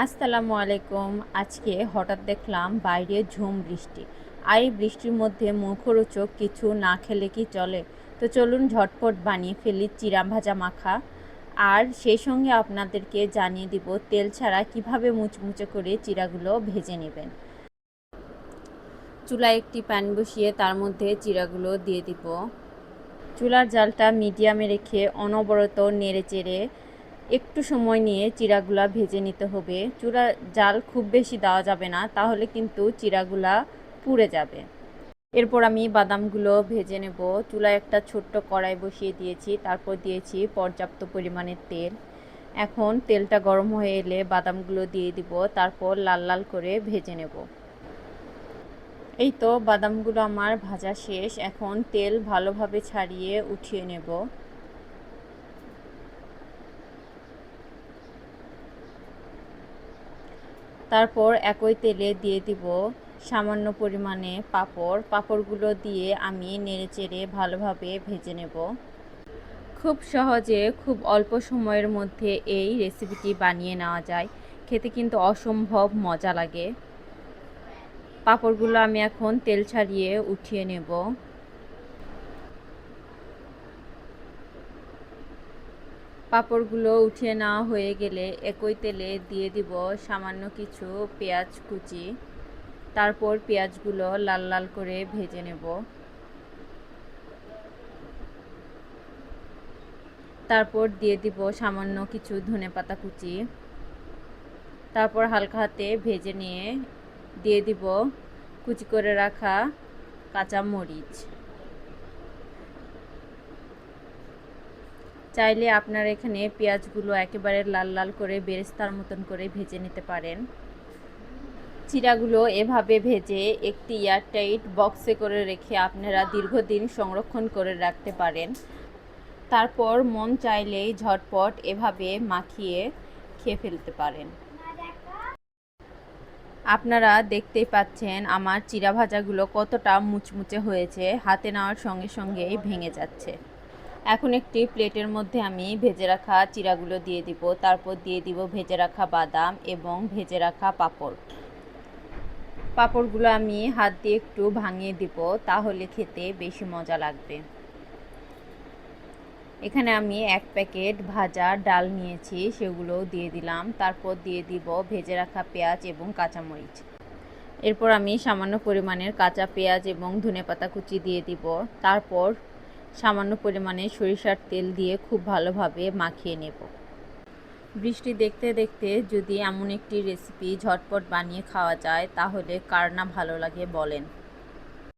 আসসালামু আলাইকুম। আজকে হঠাৎ দেখলাম বাইরে ঝুম বৃষ্টি। আর এই বৃষ্টির মধ্যে মুখরোচক কিছু না খেলে কি চলে? তো চলুন ঝটপট বানিয়ে ফেলি চিরা ভাজা মাখা। আর সেই সঙ্গে আপনাদেরকে জানিয়ে দিব তেল ছাড়া কীভাবে মুচমুচে করে চিরাগুলো ভেজে নেবেন। চুলায় একটি প্যান বসিয়ে তার মধ্যে চিরাগুলো দিয়ে দিব। চুলার জালটা মিডিয়ামে রেখে অনবরত নেড়ে চেড়ে একটু সময় নিয়ে চিরাগুলা ভেজে নিতে হবে। চূড়া জাল খুব বেশি দেওয়া যাবে না, তাহলে কিন্তু চিরাগুলা পুড়ে যাবে। এরপর আমি বাদামগুলো ভেজে নেব। চুলায় একটা ছোট্ট কড়াই বসিয়ে দিয়েছি, তারপর দিয়েছি পর্যাপ্ত পরিমাণের তেল। এখন তেলটা গরম হয়ে এলে বাদামগুলো দিয়ে দিব, তারপর লাল লাল করে ভেজে নেব। এই তো বাদামগুলো আমার ভাজা শেষ। এখন তেল ভালোভাবে ছাড়িয়ে উঠিয়ে নেব। তারপর একই তেলে দিয়ে দিব সামান্য পরিমাণে পাঁপড়। পাঁপড়গুলো দিয়ে আমি নেড়েচেড়ে ভালোভাবে ভেজে নেব। খুব সহজে খুব অল্প সময়ের মধ্যে এই রেসিপিটি বানিয়ে নেওয়া যায়। খেতে কিন্তু অসম্ভব মজা লাগে। পাঁপড়গুলো আমি এখন তেল ছাড়িয়ে উঠিয়ে নেব। পাঁপড়গুলো উঠিয়ে নেওয়া হয়ে গেলে একই তেলে দিয়ে দিব সামান্য কিছু পেঁয়াজ কুচি। তারপর পেঁয়াজগুলো লাল লাল করে ভেজে নেব। তারপর দিয়ে দিব সামান্য কিছু ধনে পাতা কুচি। তারপর হালকা হাতে ভেজে নিয়ে দিয়ে দিব কুচি করে রাখা কাঁচা মরিচ। চাইলে আপনারা এখানে পেঁয়াজগুলো একেবারে লাল লাল করে বেরেস্তার মতন করে ভেজে নিতে পারেন। চিরাগুলো এভাবে ভেজে একটি এয়ারটাইট বক্সে করে রেখে আপনারা দীর্ঘদিন সংরক্ষণ করে রাখতে পারেন। তারপর মন চাইলেই ঝটপট এভাবে মাখিয়ে খেয়ে ফেলতে পারেন। আপনারা দেখতেই পাচ্ছেন আমার চিরা ভাজাগুলো কতটা মুচমুচে হয়েছে, হাতে নেওয়ার সঙ্গে সঙ্গেই ভেঙে যাচ্ছে। এখন একটি প্লেটের মধ্যে আমি ভেজে রাখা চিরাগুলো দিয়ে দিব। তারপর দিয়ে দিব ভেজে রাখা বাদাম এবং ভেজে রাখা পাঁপড়। পাঁপড়গুলো আমি হাত দিয়ে একটু ভাঙিয়ে দিব, তাহলে খেতে বেশি মজা লাগবে। এখানে আমি এক প্যাকেট ভাজা ডাল নিয়েছি সেগুলো দিয়ে দিলাম। তারপর দিয়ে দিব ভেজে রাখা পেঁয়াজ এবং কাঁচামরিচ। এরপর আমি সামান্য পরিমাণের কাঁচা পেঁয়াজ এবং ধনেপাতা কুচি দিয়ে দিব। তারপর সামান্য পরিমাণে সরিষার তেল দিয়ে খুব ভালোভাবে মাখিয়ে নেব। বৃষ্টি দেখতে দেখতে যদি এমন একটি রেসিপি ঝটপট বানিয়ে খাওয়া যায়, তাহলে কার না ভালো লাগে বলেন।